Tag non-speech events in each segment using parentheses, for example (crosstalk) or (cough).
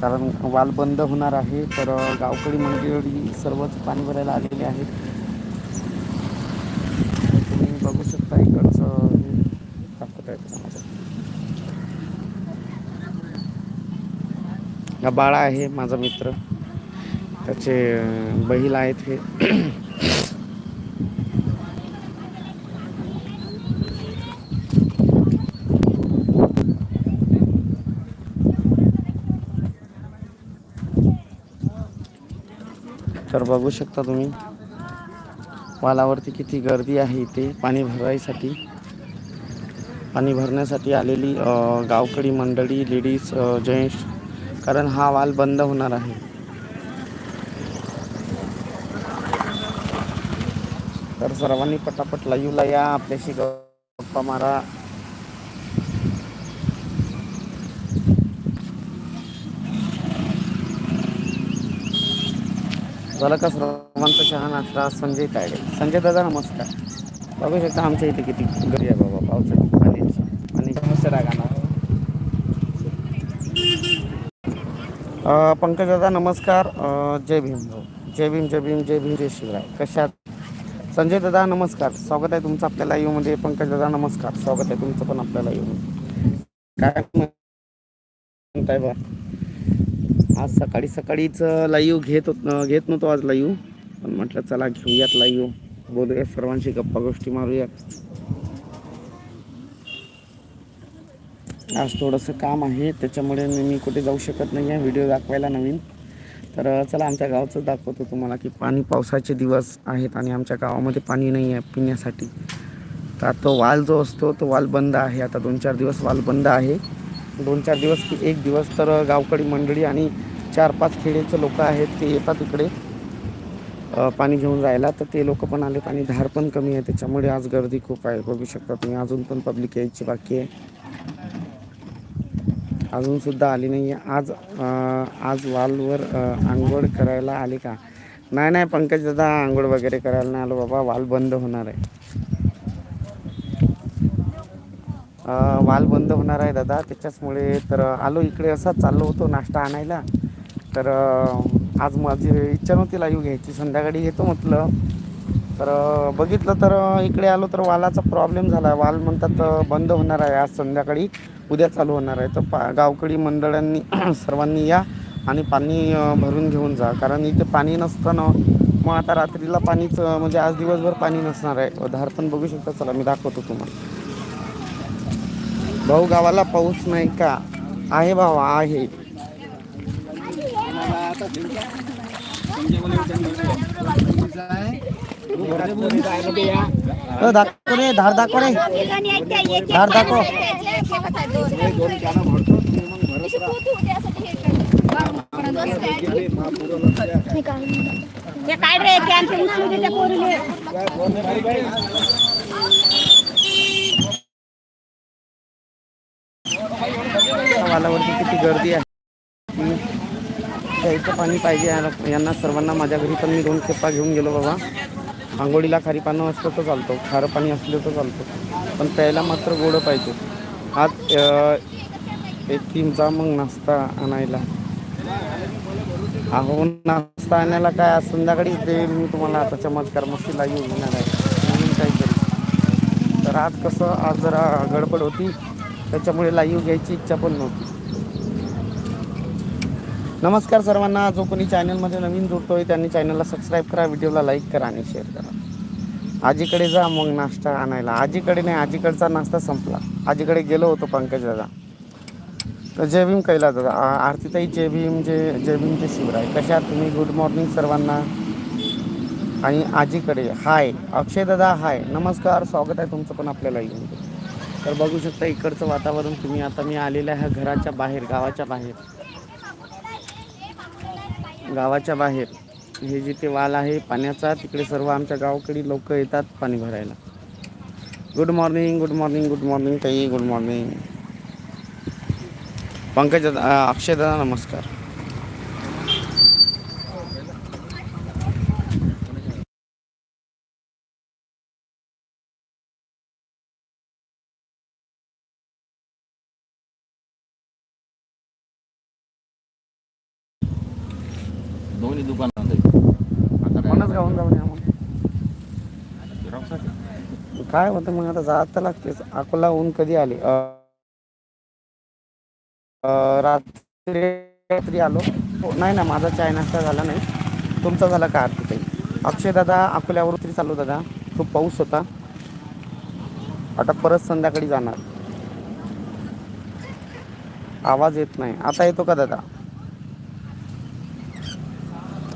कारण वाल बंद होणार आहे तर गावकडी मंडळी सर्वच पाणी भरायला आलेले आहेत. तुम्ही बघू शकता इकडचं दाखवत आहे हा बाळा आहे माझा मित्र. त्याचे बैल आहेत हे. तर बघू शकता तुम्ही. वालावरती किती गर्दी आहे इथे पाणी भरायसाठी पाणी भरण्यासाठी आलेली गावकडी मंडळी लेडीज जेंट्स कारण हा वाल बंद होणार आहे. तर सर्वांनी पटापट लाईव्हला या आपल्याशी गप्पा मारा. का सर्वांचा चहा नाश्ता संजय तायडे संजय दादा नमस्कार. बघू शकता आमच्या इथे किती घरी आहे बाबा पावसाची पाण्याची आणि समस्या रागाणार पंकज दादा नमस्कार. जय भीम भाऊ. जय भीम जय भीम जय भीम जय शिवराय. कशात संजय दादा नमस्कार. स्वागत आहे तुमचं आपल्या लाईव्हमध्ये पंकज दादा नमस्कार. स्वागत आहे तुमचं पण आपल्या लाईव्हमध्ये काय म्हणताय बा आज सकाळी सकाळीच लाईव्ह घेत होत घेत नव्हतो आज लाईव्ह पण म्हटलं चला घेऊयात लाईव्ह बोलूया सर्वांशी गप्पा गोष्टी मारूयात. आज थोडंसं काम आहे त्याच्यामुळे मी कुठे जाऊ शकत नाही आहे व्हिडिओ दाखवायला नवीन. तर चला आमच्या गावचं दाखवतो तुम्हाला की पाणी पावसाचे दिवस आहेत आणि आमच्या गावामध्ये पाणी नाही आहे पिण्यासाठी. तर आता तो वाल जो असतो तो वाल बंद आहे. आता दोन चार दिवस वाल बंद आहे. दोन चार दिवस की एक दिवस तर गावकडी मंडळी आणि चार पाच खेडेचे लोक आहेत ते येतात इकडे पाणी घेऊन जायला. तर ते लोक पण आलेत आणि धार पण कमी आहे. त्याच्यामुळे आज गर्दी खूप आहे. बघू शकता तुम्ही अजून पण पब्लिक यायची बाकी आहे. अजूनसुद्धा आली नाही आहे आज आज वालवर आंघोळ करायला आले का? नाही नाही पंकज दादा आंघोळ वगैरे करायला नाही आलो बाबा. वाल बंद होणार आहे. वाल बंद होणार आहे दादा. त्याच्याचमुळे तर आलो इकडे. असाच चाललो होतो नाश्ता आणायला. तर आज माझी इच्छा नव्हती लाईव्ह घ्यायची. संध्याकाळी घेतो म्हटलं. तर बघितलं तर इकडे आलो तर वालाचा प्रॉब्लेम झाला. वाल म्हणतात बंद होणार आहे. आज संध्याकाळी उद्या चालू होणार आहे. तर पा गावकडी मंडळांनी (clears throat) सर्वांनी या आणि पाणी भरून घेऊन जा. कारण इथे पाणी नसतं ना मग आता रात्रीला पाणीच म्हणजे आज दिवसभर पाणी नसणार आहे. धार पण बघू शकता. चला मी दाखवतो तुम्हाला. भाऊ गावाला पाऊस नाही का? आहे भावा आहे. दाखव रे धार दाखव रे. धार दाखव. काय रे कॅन्टीन उचलू दे त्या पोरीले. वालावरती किती गर्दी आहे. प्यायचं पाणी पाहिजे यांना सर्वांना माझ्या घरी पण मी दोन खेपा घेऊन गेलो बाबा. आंघोळीला खारी पानं असलं तर चालतं खारं पाणी असलं तर चालतं. पण प्यायला मात्र गोडं पाहिजे. आज एक टीमचा मग नाश्ता आणायला. अहो नाश्ता आणायला काय? आज संध्याकाळीच दे मी तुम्हाला. आता चमत्कार मस्तीला येऊन घेणार आहे. म्हणून काहीतरी. तर आज कसं आज जरा गडबड होती. त्याच्यामुळे लाईव्ह घ्यायची इच्छा पण नव्हती. नमस्कार सर्वांना. जो कोणी चॅनलमध्ये नवीन जुळतोय त्यांनी चॅनलला सबस्क्राईब करा व्हिडिओला लाईक करा आणि शेअर करा. आजीकडे जा मग नाश्ता आणायला. आजीकडे नाही आजीकडचा नाश्ता संपला. आजीकडे गेलो होतो पंकज दादा. तर जय भीम कैला दादा. आरतीताई जय भीम जय जय भीम जय शिवराय. कशा तुम्ही? गुड मॉर्निंग सर्वांना. आणि आजीकडे हाय अक्षय दादा हाय नमस्कार. स्वागत आहे तुमचं पण आपल्याला येऊन तर बघू शकता इकडचं वातावरण तुम्ही. आता मी आलेलं आहे घराच्या बाहेर गावाच्या बाहेर. गावाच्या बाहेर. हे जिथे वाल आहे पाण्याचा तिकडे सर्व आमच्या गावाकडे लोक येतात पाणी भरायला. Good morning good morning good morning ताई गुड मॉर्निंग पंकज अक्षयदा नमस्कार दोन्ही दुकानात आहे आता काय कोणाच गावून जाऊन या मग झेरॉक्ससाठी? काय होतं मग आता जात तर लागतेच. अकोला ऊन कधी आले? रात्री रात्री आलो? हो, नाही ना माझा चाय नाश्ता झाला नाही. तुमचा झाला का आरती काही अक्षय दादा अकोल्यावर तरी चालू दादा. खूप पाऊस होता. आता परत संध्याकाळी जाणार. आवाज येत नाही. आता येतो का दादा?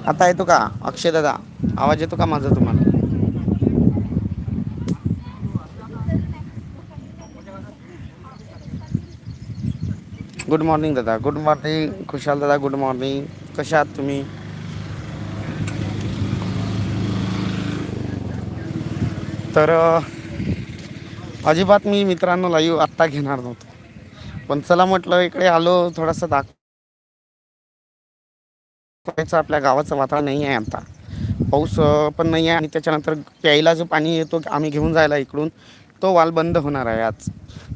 आता येतो का? अक्षय दादा आवाज येतो का माझा तुम्हाला? गुड मॉर्निंग दादा गुड मॉर्निंग खुशाल दादा गुड मॉर्निंग कशा आहात तुम्ही तर अजिबात मी मित्रांनो लाईव्ह आत्ता घेणार नव्हतो. पण चला म्हटलं इकडे आलो थोडासा दाखवायचं आपल्या गावाचं वातावरण नाही आहे आता. पाऊस पण नाही आहे आणि त्याच्यानंतर प्यायला जो पाणी येतो आम्ही घेऊन जायला इकडून. तो वाल बंद होणार आहे आज.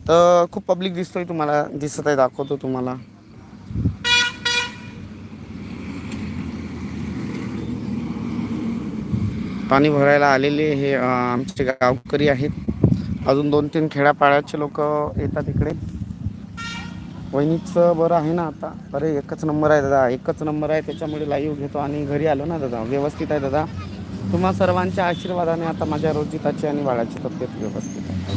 तर खूप पब्लिक दिसतोय तुम्हाला दिसत आहे दाखवतो तुम्हाला. पाणी भरायला आलेले हे आमचे गावकरी आहेत. अजून दोन तीन खेड्यापाड्याचे लोक येतात इकडे. वहिनीचं बरं आहे ना आता. अरे एकच नंबर आहे दादा एकच नंबर आहे. त्याच्यामुळे लाईव्ह घेतो आणि घरी आलो ना दादा. व्यवस्थित आहे दादा. तुम्हा सर्वांच्या आशीर्वादाने आता माझ्या रोजिताची आणि बाळाची तब्येत व्यवस्थित आहे.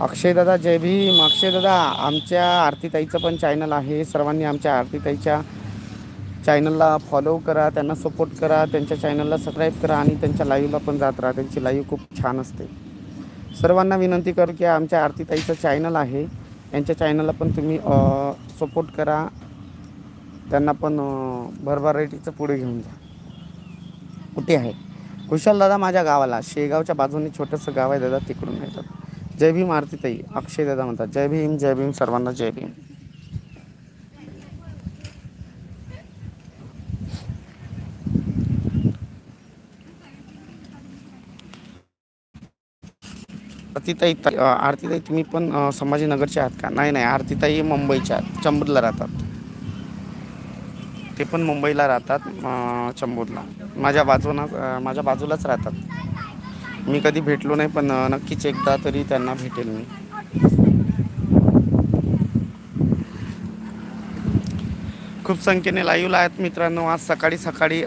अक्षय जय भीम. अक्षयदादा आमच्या आरतीताईचं पण चॅनल आहे. सर्वांनी आमच्या आरतीताईच्या चॅनलला फॉलो करा त्यांना सपोर्ट करा त्यांच्या चॅनलला सबस्क्राईब करा आणि त्यांच्या लाईव्हला पण जात राहा. त्यांची लाईव्ह खूप छान असते. सर्वांना विनंती कर की आमच्या आरतीताईचं चॅनल आहे. यांच्या चॅनलला पण तुम्ही सपोर्ट करा. त्यांना पण भरभराटीचं पुढे घेऊन जा. कुठे आहे? कुशल दादा माझ्या गावाला. शेगावच्या बाजूने छोटंसं गाव आहे दादा तिकडून येतात. जय भीम आरतीताई अक्षय दादा म्हणतात जय भीम जय भीम सर्वांना जय भीम. आरतीताई आरतीताई तुम्ही पण संभाजीनगरचे आहात का? नाही नाही आरतीताई मुंबईच्या आहात चंबूरला राहतात. ते पण मुंबईला राहतात चंबूरला माझ्या बाजूला माझ्या बाजूलाच राहतात. मी कधी भेटलो नाही पण नक्कीच एकदा तरी त्यांना भेटेल मी. खूप संख्येने लाईव्हला आहेत मित्रांनो. आज सकाळी सकाळी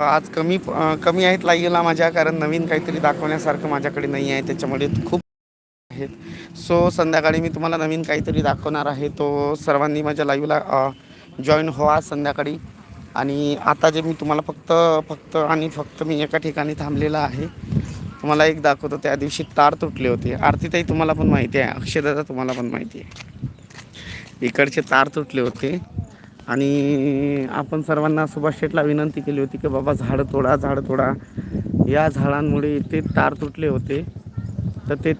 आज कमी कमी आहेत लाईव्हला माझ्या कारण नवीन काहीतरी दाखवण्यासारखं माझ्याकडे नाही आहे. त्याच्यामुळे खूप आहेत. सो संध्याकाळी मी तुम्हाला नवीन काहीतरी दाखवणार आहे. तो सर्वांनी माझ्या लाईव्हला जॉईन व्हा संध्याकाळी. आणि आता जे मी तुम्हाला फक्त फक्त आणि फक्त मी एका ठिकाणी थांबलेला आहे तुम्हाला एक दाखवतो त्या दिवशी तार तुटले होते. आरतीताई तुम्हाला पण माहिती आहे अक्षयदादा तुम्हाला पण माहिती आहे. इकडचे तार तुटले होते. आणि आपण सर्वांना सुभाष शेठला विनंती केली होती की बाबा झाडं तोडा झाडं तोडा. या झाडांमुळे ते तार तुटले होते. तर ते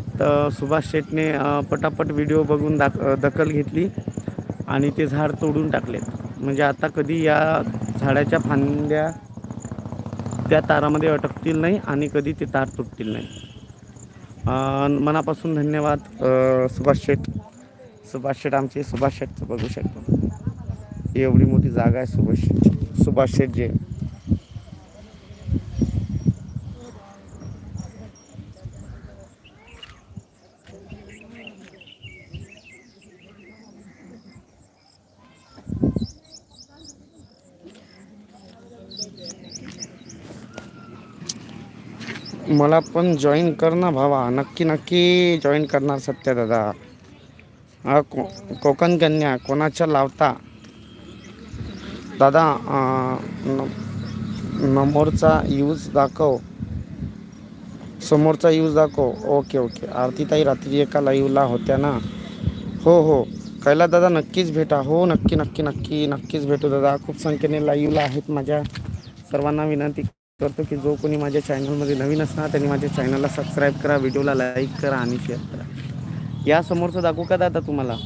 सुभाष शेठने पटापट व्हिडिओ बघून दाख दखल घेतली. आणि ते झाड तोडून टाकले म्हणजे आता कधी या झाडाच्या फांद्या त्या तारामध्ये अटकतील नाही आणि कधी ते तार तुटतील नाही. मनापासून धन्यवाद सुभाष शेठ. सुभाष शेठ आमचे सुभाष शेठचं बघू शकतो. ही एवढी मोठी जागा आहे सुभाष शेठ सुभाष शेठ जे मला पण जॉईन कर ना भावा. नक्की नक्की जॉईन करणार सत्य दादा. हा को कोकण कन्या कोणाच्या लावता? दादा नमोरचा न- नंबरचा यूज दाखव. समोरचा यूज दाखव. ओके ओके आरतीताई रात्री एका लाईव्हला होत्या ना? हो हो. कैला दादा नक्कीच भेटा. हो नक्की नक्की नक्की नक्कीच भेटू दादा. खूप संख्येने लाईव्हला आहेत माझ्या सर्वांना विनंती. करतो की जो कोणी माझ्या चॅनलमध्ये नवीन असणार त्यांनी माझ्या चॅनलला सबस्क्राईब करा व्हिडिओला लाईक करा आणि शेअर करा. या समोरचं दाखवू का दादा तुम्हाला?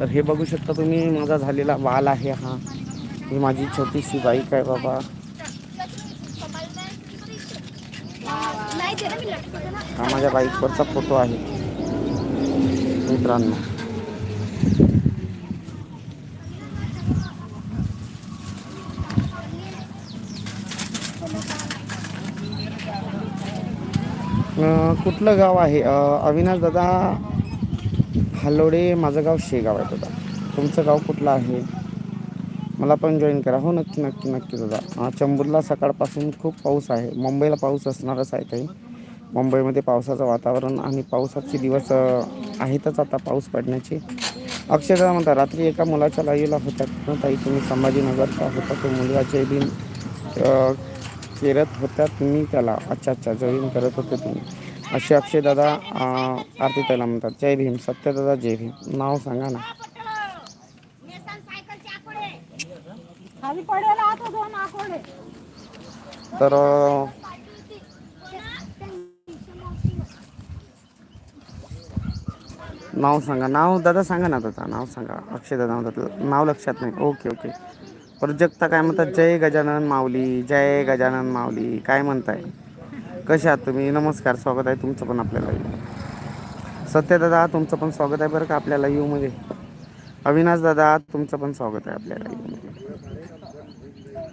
तर हे बघू शकता तुम्ही माझा झालेला वाल आहे हा. ही माझी छोटीशी बाईक आहे बाबा. हा माझ्या बाईकवरचा फोटो आहे. मित्रांनो. कुठलं गाव आहे? अविनाश दादा हालोडे माझं गाव शेगाव आहे दादा. तुमचं गाव कुठलं आहे? मला पण जॉईन करा. हो नक्की नक्की नक्की दादा. चंबूरला सकाळपासून खूप पाऊस आहे. मुंबईला पाऊस असणारच आहे काही मुंबईमध्ये पावसाचं वातावरण आणि पावसाचे दिवस आहेतच आता पाऊस पडण्याचे. अक्षरशः म्हणता रात्री एका मुलाच्या लाईव्हला होत्या ताई तुम्ही संभाजीनगरचा होता तो मुलगाचे बिन अं, करत होत्या तुम्ही त्याला अच्छा अच्छा जॉईन करत होते तुम्ही. असे अक्षय दादा आरती ताईला म्हणतात. जय भीम सत्यदादा जय भीम. नाव सांगा ना. तर नाव सांगा. नाव दादा सांगा ना दादा नाव सांगा. अक्षय दादा म्हणतात. नाव लक्षात नाही. Okay okay. प्रोजेक्टचा काय म्हणतात? जय गजानन माऊली. जय गजानन माऊली. काय म्हणताय? कसे आहात तुम्ही? नमस्कार स्वागत आहे तुमचं पण आपल्याला. लाईव्ह सत्य दादा तुमचं पण स्वागत आहे बरं का आपल्या यूमध्ये अविनाश दादा तुमचं पण स्वागत आहे आपल्या यूमध्ये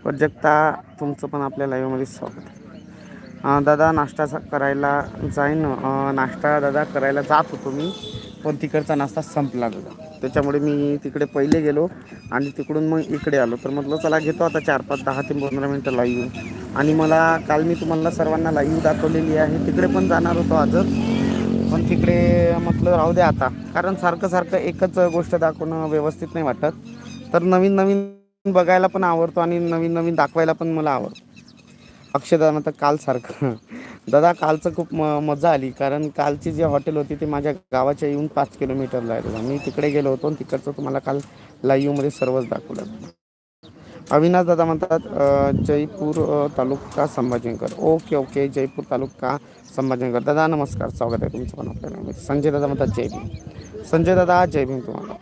प्रजक्ता तुमचं पण आपल्या यूमध्ये स्वागत आहे. दादा नाश्ता करायला जाईन. नाश्ता दादा करायला जात होतो मी पण तिकडचा नाश्ता संपला दादा. त्याच्यामुळे मी तिकडे पहिले गेलो आणि तिकडून मग इकडे आलो. तर म्हटलं चला घेतो आता चार पाच दहा ते पंधरा मिनटं लाईव्ह आणि मला काल मी तुम्हाला सर्वांना लाईव्ह दाखवलेली आहे. तिकडे पण जाणार होतो आजच. पण तिकडे म्हटलं राहू द्या आता. कारण सारखं सारखं एकच गोष्ट दाखवणं व्यवस्थित नाही वाटत. तर नवीन नवीन बघायला पण आवडतो आणि नवीन नवीन दाखवायला पण मला आवडतं. अक्षयदादा म्हणतात कालसारखं. दादा कालचं खूप म मजा आली. कारण कालची जी हॉटेल होती ती माझ्या गावाच्या येऊन पाच किलोमीटरला आहे दादा. मी तिकडे गेलो होतो आणि तिकडचं तुम्हाला काल लाईव्हमध्ये सर्वच दाखवलं. अविनाश दादा म्हणतात जयपूर तालुका संभाजीनगर. Okay okay. जयपूर तालुका संभाजीनगर. दादा नमस्कार. स्वागत आहे तुमचं पण आपल्याला. संजय दादा म्हणतात जय भीम. संजय दादा जय भीम तुम्हाला.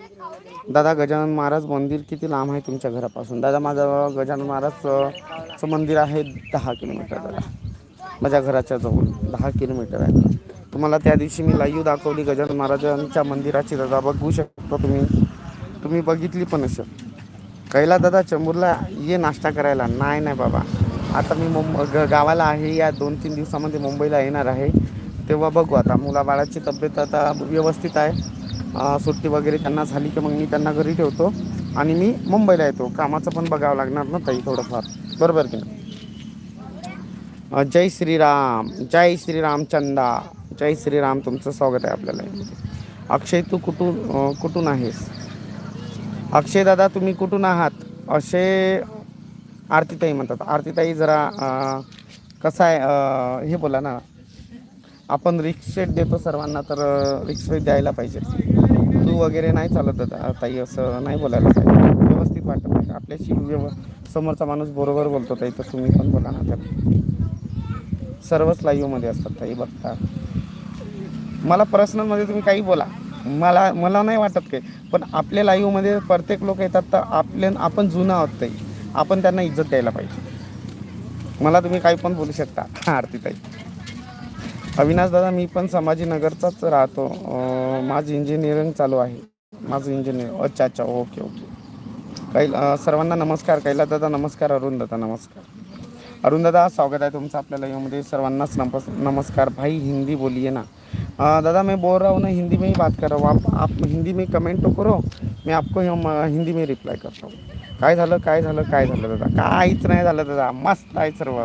दादा गजानन महाराज मंदिर किती लांब आहे तुमच्या घरापासून? दादा माझं गजानन महाराजचं मंदिर आहे दहा किलोमीटर. दादा माझ्या घराच्या जवळ दहा किलोमीटर आहे. तुम्हाला त्या दिवशी मी लाईव्ह दाखवली गजानन महाराजांच्या मंदिराची. दादा बघू शकता तुम्ही. तुम्ही बघितली पण असं कैला दादा चंबूरला ये नाश्ता करायला. नाही नाही बाबा. आता मी मुंब ग गावाला आहे. या दोन तीन दिवसामध्ये मुंबईला येणार आहे. तेव्हा बघू आता. मुलाबाळाची तब्येत आता व्यवस्थित आहे. सुट्टी वगैरे त्यांना झाली की मग मी त्यांना घरी ठेवतो. आणि मी मुंबईला येतो. कामाचं पण बघावं लागणार ना ताई थोडंफार. बरोबर की जय श्रीराम. जय श्रीरामचंदा जय श्रीराम तुमचं स्वागत आहे आपल्याला. अक्षय तू कुठून कुठून आहेस? अक्षय दादा तुम्ही कुठून आहात? असे आरतीताई म्हणतात. आरतीताई जरा कसं आहे? हे बोला ना. आपण रिक्शेट देतो सर्वांना तर रिक्स द्यायला पाहिजे. तू वगैरे नाही चालत दादा ताई असं नाही बोलायला पाहिजे. व्यवस्थित वाटत नाही आपल्याशी व्यव समोरचा माणूस बरोबर बोलतो ताई तर तुम्ही पण बोला ना तर सर्वच लाईव्हमध्ये असतात ताई बघता. मला पर्सनलमध्ये तुम्ही काही बोला. मला मला नाही वाटत काही. पण आपल्या लाईव्हमध्ये प्रत्येक लोक येतात तर आपले आपण जुनं आहोत ताई. आपण त्यांना इज्जत द्यायला पाहिजे. मला तुम्ही काही पण बोलू शकता. (laughs) आरती ताई. अविनाश दादा मी पण संभाजीनगरचाच राहतो. माझं इंजिनिअरिंग चालू आहे. माझं इंजिनिअर अच्छा अच्छा. Okay okay. कैल सर्वांना नमस्कार. कैला दादा नमस्कार. अरुण दादा नमस्कार. अरुण दादा स्वागत आहे तुमचं आपल्या यामध्ये. सर्वांनाच नमस् नमस्कार. भाई हिंदी बोलिए ना. दादा मैं बोल रहा हूँ ना हिंदी में ही बात कर रहा हूँ. आप आप हिंदी में कमेंट तो करो. मैं आपको हिंदी में रिप्लाय करता हूँ. काय झालं काय झालं काय झालं दादा? काहीच नाही झालं दादा. मस्त आहे सर्व.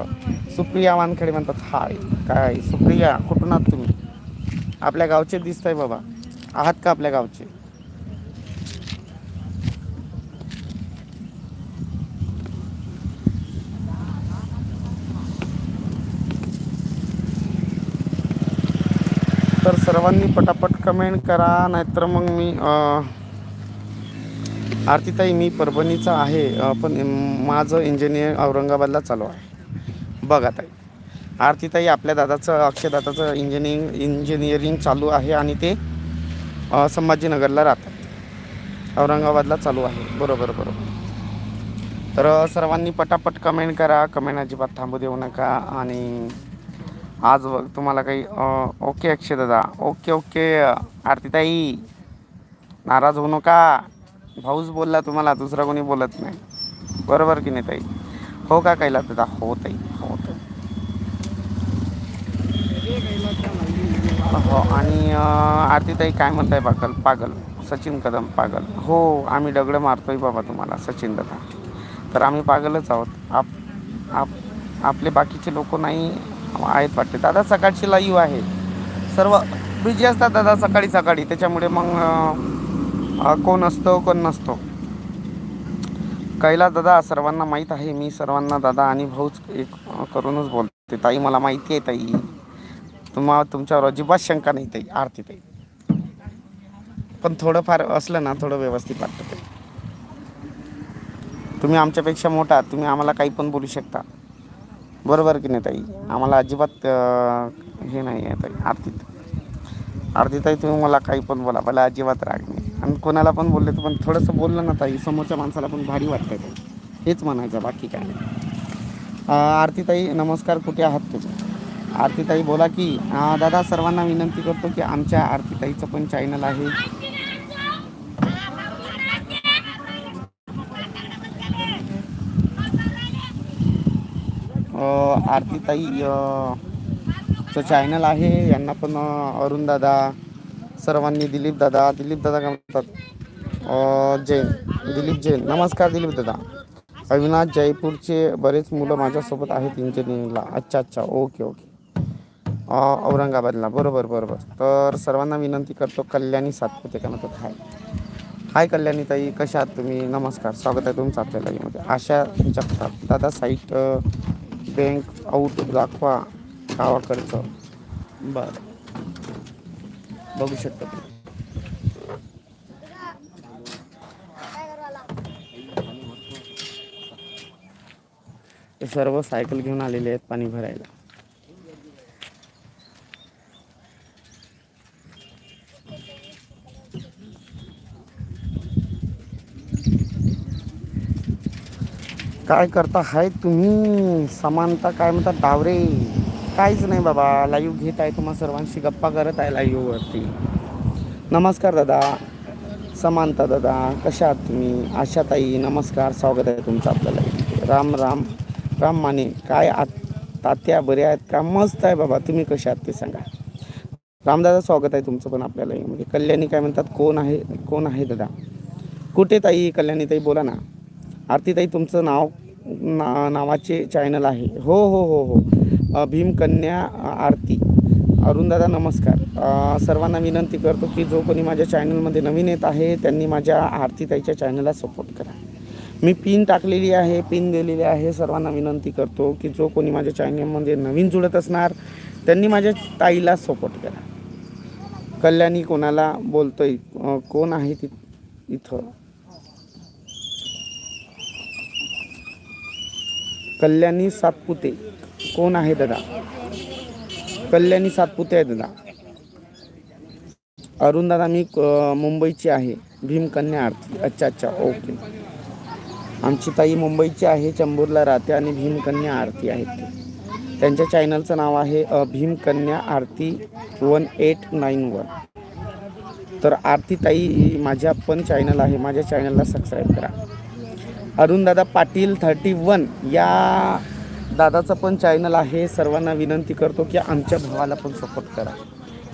सुप्रिया वानखेडे म्हणतात हाय काय? सुप्रिया कुठून आहात तुम्ही? आपल्या गावचे दिसत आहे बाबा. आहात का आपल्या गावचे? तर सर्वांनी पटापट कमेंट करा नाहीतर मग मी आ... आरतीताई मी परभणीचा आहे. पण माझं इंजिनियर औरंगाबादला चालू आहे. बघा ताई. आरतीताई आपल्या दादाचं अक्षयदादाचं इंजिनिअरिंग इंजिनिअरिंग चालू आहे आणि ते संभाजीनगरला राहतात. औरंगाबादला चालू आहे. बरोबर बरोबर. तर सर्वांनी पटापट कमेंट करा. कमेंट अजिबात थांबू देऊ नका. आणि आज बघ तुम्हाला काही ओके अक्षय दादा. ओके ओके आरतीताई. नाराज होऊ नका. भाऊच बोलला तुम्हाला दुसरा कोणी बोलत नाही. बरोबर की नाही ताई? हो का कैला दादा? हो ताई हो ताई. हो आणि आरती आरतीताई काय म्हणताय पागल पागल सचिन कदम पागल. हो आम्ही दगडं मारतोय बाबा तुम्हाला सचिन दादा. तर आम्ही पागलच आहोत. आप आप आपले बाकीचे लोक नाही आहेत वाटते. दादा सकाळची लाईव्ह आहे. सर्व बिझी असतात दादा सकाळी सकाळी. त्याच्यामुळे मग हा कोण असतो कोण नसतो. कैला दादा सर्वांना माहीत आहे मी सर्वांना दादा आणि भाऊच एक करूनच बोलते. ताई मला माहिती आहे ताई. तुम्हा तुमच्यावर अजिबात शंका नाही ताई. आरती ताई. पण थोडंफार असलं ना थोडं व्यवस्थित वाटतं ते तुम्ही आमच्यापेक्षा मोठा तुम्ही आम्हाला काही पण बोलू शकता. बरोबर की नाही ताई? आम्हाला अजिबात हे नाही आहे ताई. आरतीत आरती ताई. तुम्ही मला काही पण बोला मला अजिबात राग नाही. आणि कोणाला पण बोलले तर पण थोडंसं बोललं ना ताई समोरच्या माणसाला पण भारी वाटतं ताई हेच म्हणायचं बाकी काय नाही. आरतीताई नमस्कार कुठे आहात तुम्ही? आरतीताई बोला की दादा सर्वांना विनंती करतो की आमच्या आरतीताईचं पण चॅनल आहे. आरतीताई अं, चॅनल आहे. यांना पण अरुणदादा अरुण दादा सर्वांनी दिलीप दादा दिलीप दादा काय म्हणतात? जैन दिलीप जैन. नमस्कार दिलीप दादा. अविनाश जयपूरचे बरेच मुलं माझ्यासोबत आहेत इंजिनिअरिंगला अच्छा अच्छा. Okay okay. औरंगाबादला. बरोबर बरोबर. तर सर्वांना विनंती करतो कल्याणी सातपुते का म्हणतात? हाय. हाय कल्याणी ताई. कशा आहात तुम्ही? नमस्कार. स्वागत आहे तुमचं आपल्या लाईव्हमध्ये आशा जगतात दादा साईट बँक आऊट दाखवा. गावाकडचं बरं. बघू शकता. तुम्ही ते सर्व सायकल घेऊन आलेले आहेत पाणी भरायला. काय करता हाय तुम्ही? समानता काय म्हणतात डावरे. काहीच नाही बाबा लाईव्ह घेत आहे तुम्हा सर्वांशी गप्पा करत आहे लाईव्हवरती नमस्कार दादा. समानता दादा कशा आहात तुम्ही? आशाताई नमस्कार स्वागत आहे तुमचं आपल्याला राम राम. राम माने काय आत तात्या बऱ्या आहेत का? मस्त आहे बाबा. तुम्ही कशा आहात ते सांगा. रामदादा स्वागत आहे तुमचं पण आपल्याला म्हणजे कल्याणी काय म्हणतात? कोण आहे कोण आहे दादा? कुठे ताई? कल्याणी ताई बोला ना. आरतीताई तुमचं नाव? ना नावाचे चॅनल आहे. हो हो हो हो. भीमकन्या आरती. अरुणदादा नमस्कार. सर्वांना विनंती करतो की जो कोणी माझ्या चॅनलमध्ये नवीन येत आहे त्यांनी माझ्या आरती ताईच्या चॅनलला सपोर्ट करा. मी पिन टाकलेली आहे पिन दिलेली आहे. सर्वांना विनंती करतो की जो कोणी माझ्या चॅनलमध्ये नवीन जुळत असणार त्यांनी माझ्या ताईला सपोर्ट करा. कल्याणी कोणाला बोलतोय? कोण आहे ति इथं? कल्याणी सातपुते. कोण आहे दादा? कल्याणी सातपुते आहे दादा. अरुण दादा मी मुंबईची आहे. भीमकन्या आरती. अच्छा अच्छा ओके. आमची ताई मुंबईची आहे चंबूरला राहते आणि भीमकन्या आरती आहेत. ते त्यांच्या चॅनलचं नाव आहे Bhimkanya Aarti one eight nine one. तर आरती ताई माझ्या पण चॅनल आहे. माझ्या चॅनलला सबस्क्राईब करा. अरुणदादा पाटील थर्टी वन या दादाचं पण चॅनल आहे. सर्वांना विनंती करतो की आमच्या भावाला पण सपोर्ट करा.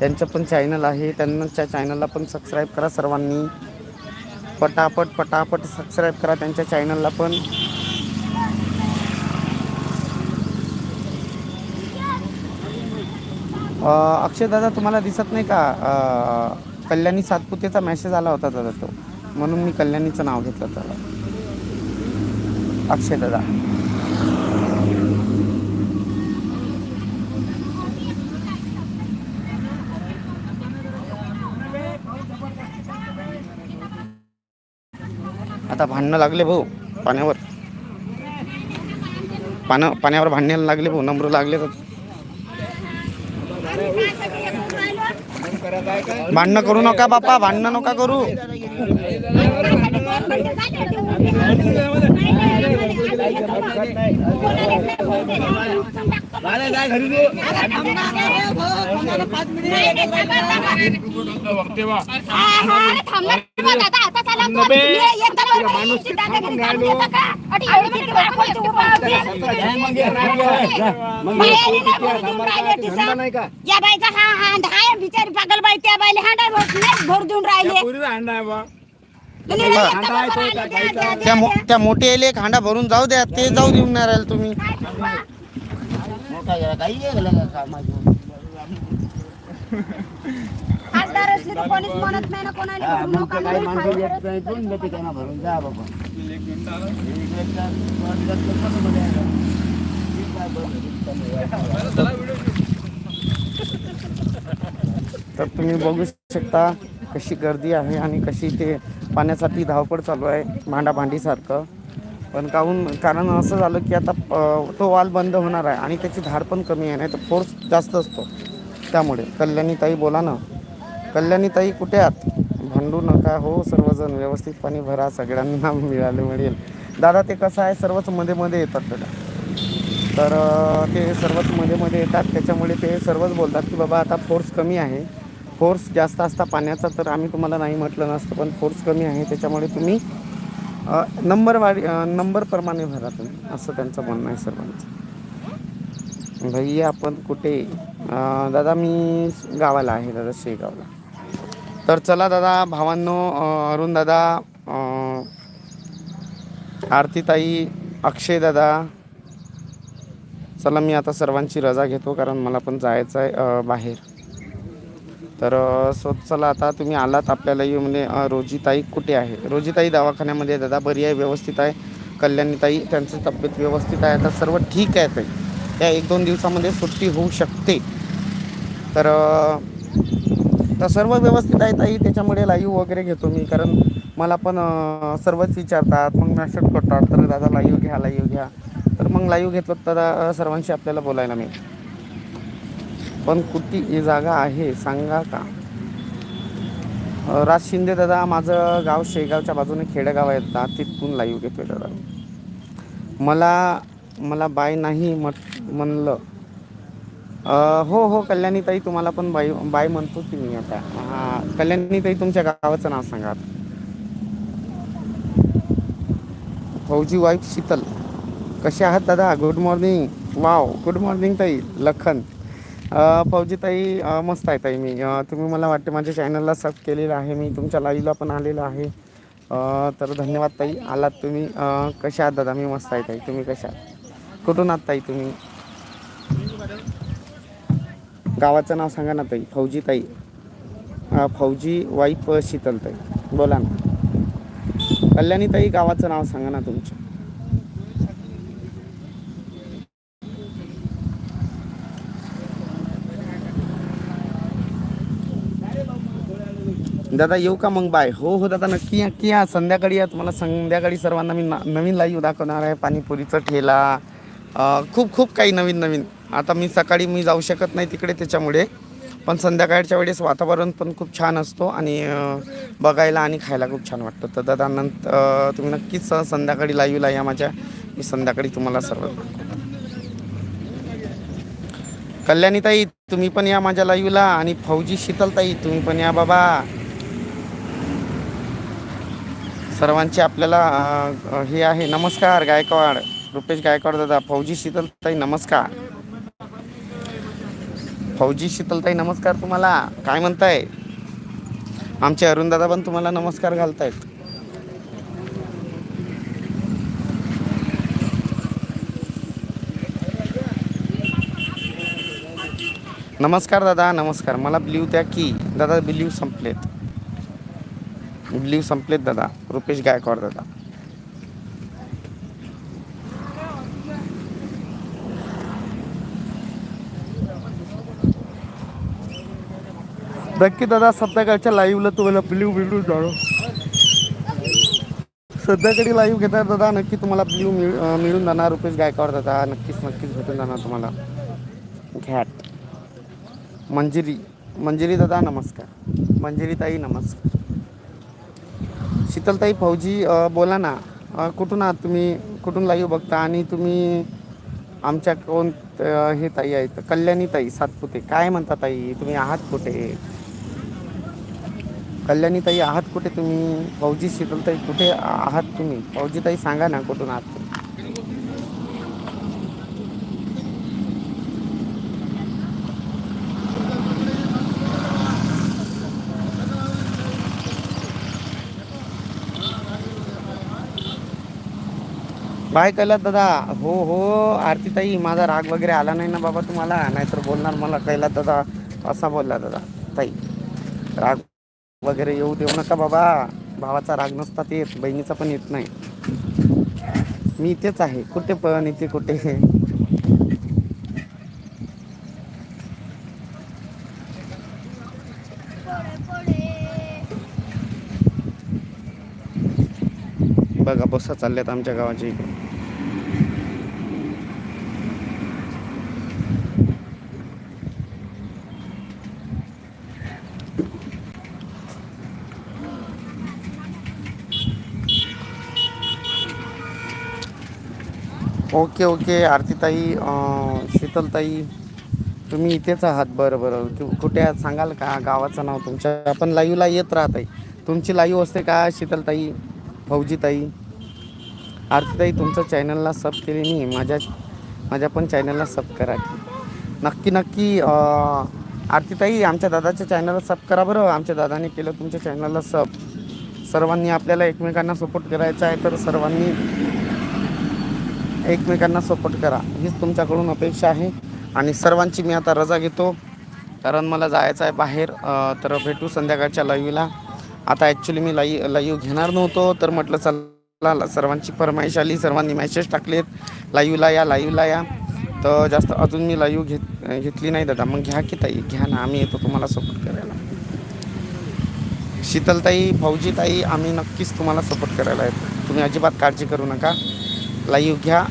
त्यांचं पण चॅनल आहे. त्यांच्या चॅनलला पण सबस्क्राईब करा सर्वांनी. पटापट पटापट सबस्क्राईब करा त्यांच्या चॅनलला पण. अक्षय दादा तुम्हाला दिसत नाही का? कल्याणी सातपुतेचा मेसेज आला होता दादा तो. म्हणून मी कल्याणीचं नाव घेतलं त्याला. अक्षय दादा आता भांडणं लागले भाऊ पाण्यावर. पाण्या पाण्यावर भांडण्याला लागले भाऊ नम्र लागले तर. भांडणं करू नका बापा भांडणं नका करू. या बाईचा हा हांड आहे बिचारी पागल बाई त्या बाईले हांडा भोर देऊन राहिले. त्या मो- त्या हांडा भरून जाऊ द्या ते जाऊ देऊन नाही राहिले तुम्ही मोठा काही गेला का कामाचं? खासदार असले तर कोणीच म्हणत नाही ना कोणाला हा, भरू मग नका ते काही म्हणून माणसं खासदार येत नाही, कोण देते त्यांना भरून जा बाबा एक एकदा वाटलं तर कसं बोलायचं? ठीक आहे, बरं. तर तुम्ही बघू शकता कशी गर्दी आहे आणि कशी ते पाण्यासाठी धावपळ चालू आहे भांडाभांडीसारखं. पण काहून कारण असं झालं की आता तो वाल बंद होणार आहे आणि त्याची धार पण कमी आहे नाही तर फोर्स जास्त असतो. त्यामुळे कल्याणीताई बोला ना. कल्याणीताई कुठे आहात? भांडू नका हो सर्वजण. व्यवस्थित पाणी भरा सगळ्यांना मिळाले मिळेल. दादा ते कसं आहे सर्वच मध्ये मध्ये येतात त्याला तर ते सर्वच मध्ये मध्ये येतात त्याच्यामुळे ते सर्वच बोलतात की बाबा आता फोर्स कमी आहे. फोर्स जास्त असता पाण्याचा तर आम्ही तुम्हाला नाही म्हटलं नसतं पण फोर्स कमी आहे त्याच्यामुळे तुम्ही नंबर वाढी नंबरप्रमाणे भरा तुम्ही असं त्यांचं म्हणणं आहे सर्वांचं. भैया आपण कुठे दादा मी गावाला आहे दादा शेगावला. तर चला दादा भावांनो अरुण दादा आरतीताई अक्षय दादा. चला मी आता सर्वांची रजा घेतो कारण मला पण जायचं आहे बाहेर. तर सो चला आता तुम्ही आलात आपल्याला येऊ म्हणजे रोजीताई कुठे आहे? रोजीताई दवाखान्यामध्ये दादा बरी आहे व्यवस्थित आहे. कल्याणीताई त्यांची तब्येत व्यवस्थित आहे. आता सर्व ठीक आहे ताई त्या एक दोन दिवसामध्ये सुट्टी होऊ शकते. तर तर सर्व व्यवस्थित आहे ताई. त्याच्यामुळे लाईव्ह वगैरे घेतो मी. कारण मला पण सर्वच विचारतात. मग मेसेज करतात. तर दादा लाईव्ह घ्या लाईव्ह घ्या. तर मग लाईव्ह घेतलं तर सर्वांशी आपल्याला बोलायला मिळेल. पण कुठली ही जागा आहे सांगा का? राज शिंदे दादा माझं गाव शेगावच्या बाजूने खेडेगाव आहे. दादा तिथून लाईव्ह घेतोय दादा. मला मला बाय नाही म्हट म्हणलं. हो हो कल्याणीताई तुम्हाला पण बाई बाय म्हणतो की मी आता. हां कल्याणीताई तुमच्या गावाचं नाव सांगा फौजी वाईफ शीतल. कसे आहात दादा? Good morning wow good morning ताई. लखन. फौजीताई फौजी ताई मस्त आहे ताई मी. तुम्ही मला वाटते माझ्या चॅनलला सब केलेलं आहे. मी तुमच्या लाईव्हला पण आलेलो आहे. तर धन्यवाद ताई. आलात तुम्ही. कशा आहात दादा? मी मस्त आहे ताई. तुम्ही कशा आहात? कुठून आहात ताई तुम्ही? गावाचं नाव सांगा ना ताई. फौजी ताई फौजी वाईफ शीतल ताई. बोला ना. कल्याणी ताई गावाचं नाव सांगा ना तुमचं. दादा येऊ का मग? बाय. हो हो दादा नक्की या की या. संध्याकाळी या. तुम्हाला संध्याकाळी सर्वांना मी ना- नवीन लाईव्ह दाखवणार आहे. पाणीपुरीचा ठेला. खूप खूप काही नवीन नवीन. आता मी सकाळी मी जाऊ शकत नाही तिकडे त्याच्यामुळे. पण संध्याकाळच्या वेळेस वातावरण पण खूप छान असतो आणि बघायला आणि खायला खूप छान वाटतं. तर दादा नंतर तुम्ही नक्कीच संध्याकाळी लाईव्हला या माझ्या. मी संध्याकाळी तुम्हाला सर्व कल्याणीताई तुम्ही पण या माझ्या लाईव्हला आणि फौजी शीतलताई तुम्ही पण या बाबा. सर्वांचे आपल्याला हे आहे. नमस्कार गायकवाड. रुपेश गायकवाड दादा. फौजी शीतलताई नमस्कार. फौजी शीतलताई नमस्कार तुम्हाला. काय म्हणताय? आमचे अरुण दादा पण तुम्हाला नमस्कार घालतायत. नमस्कार दादा नमस्कार. मला ब्ल्यू द्या की दादा ब्ल्यू संपलेत. ब्ल्यू संपलेत दादा. रुपेश गायकवाड दादा. नक्की दादा संध्याकाळच्या लाईव्हला तुम्हाला ब्ल्यू मिळून जाणो. सध्याकडे लाईव्ह घेतात दादा नक्की तुम्हाला ब्ल्यू मिळून जाणार रुपेश गायकवाड दादा. नक्कीच नक्कीच भेटून जाणार तुम्हाला. घॅट मंजिरी. मंजिरी दादा नमस्कार. मंजिरी ताई नमस्कार. शीतलताई फौजी बोला ना कुठून आहात तुम्ही? कुठून लाईव्ह बघता? आणि तुम्ही आमच्या कोण हे ताई आहेत? कल्याणी ताई सातपुते. काय म्हणता ताई? तुम्ही आहात कुठे? कल्याणी ताई आहात कुठे तुम्ही? फौजी शीतलताई कुठे आहात तुम्ही? फौजी ताई सांगा ना कुठून आहात तुम्ही बाय कैलास दादा. हो हो आरती ताई माझा राग वगैरे आला नाही ना बाबा तुम्हाला? नाहीतर बोलणार मला कैलास दादा. असा बोलला दादा ताई. राग वगैरे येऊ देऊ नका बाबा. भावाचा राग नसतात येत बहिणीचा पण येत नाही. मी इथेच आहे. कुठे पण इथे कुठे. बघा बसा चालल्यात आमच्या गावाच्या इकडे. ओके ओके आरतीताई शीतलताई तुम्ही इथेच आहात. बरं बरं. कुठे आहात सांगाल का? गावाचं नाव तुमच्या आपण लाईव्हला येत राहत आहे तुमची लाईव्ह असते का शीतलताई फौजीताई? आरतीताई तुमचं चॅनलला सब केली मी. माझ्या माझ्या पण चॅनलला सब करा की. नक्की नक्की आरतीताई आमच्या दादाच्या चॅनलला सब करा बरं. आमच्या दादाने केलं तुमच्या चॅनलला सब सर्वांनी आपल्याला एकमेकांना सपोर्ट करायचा आहे तर सर्वांनी एकमेकांना सपोर्ट करा. हीच तुमच्याकडून अपेक्षा आहे. आणि सर्वांची मी आता रजा घेतो. कारण मला जायचं आहे बाहेर तर भेटू संध्याकाळच्या लाईव्हला आता ॲक्च्युली मी लाई लाईव्ह घेणार नव्हतो तर म्हटलं चला सर्वांची फरमाईश आली. सर्वांनी मेसेज टाकलेत. लाईव्हला या लाईव्हला या. तर जास्त अजून मी लाईव्ह घेत घेतली नाही दादा. मग घ्या की ताई घ्या ना. आम्ही येतो तुम्हाला सपोर्ट करायला. शीतलताई फौजीताई आम्ही नक्कीच तुम्हाला सपोर्ट करायला येतो. तुम्ही अजिबात काळजी करू नका. लाईव्ह घ्या.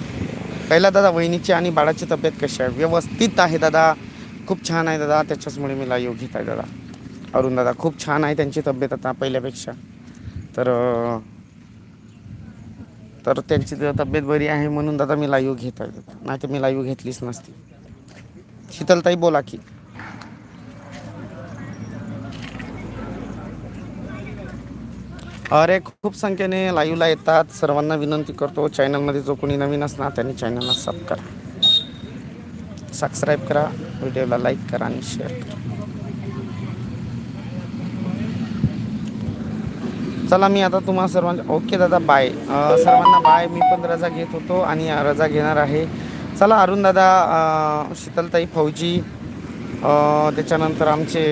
पहिला दादा वहिनीची आणि बाळाची तब्येत कशी आहे? व्यवस्थित आहे दादा. खूप छान आहे दादा. त्याच्याचमुळे मी लाईव्ह घेत आहे दादा. अरुण दादा खूप छान आहे त्यांची तब्येत आता पहिल्यापेक्षा. तर तर त्यांची तब्येत बरी आहे म्हणून दादा मी लाईव्ह घेत आहे. दादा नाही तर मी लाईव्ह घेतलीच नसती. शीतलताई बोला की. अरे खूप संख्येने लाईव्हला येतात. सर्वांना विनंती करतो चॅनलमध्ये जो कोणी नवीन असणार त्यांनी चॅनलला सब करा. सबस्क्राईब करा व्हिडिओला लाईक करा आणि शेअर करा. चला मी आता तुम्हा सर्वांना ओके दादा बाय सर्वांना बाय मी पण रजा घेत होतो आणि रजा घेणार आहे. चला अरुण दादा शीतलताई फौजी त्याच्यानंतर आमचे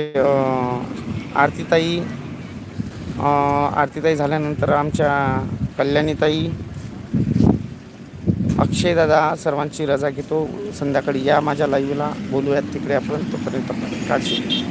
आरतीताई आरतीताई झाल्यानंतर आमच्या कल्याणीताई अक्षयदादा सर्वांची रजा घेतो. संध्याकाळी या माझ्या लाईव्हला बोलूयात तिकडे आपण तोपर्यंत काळजी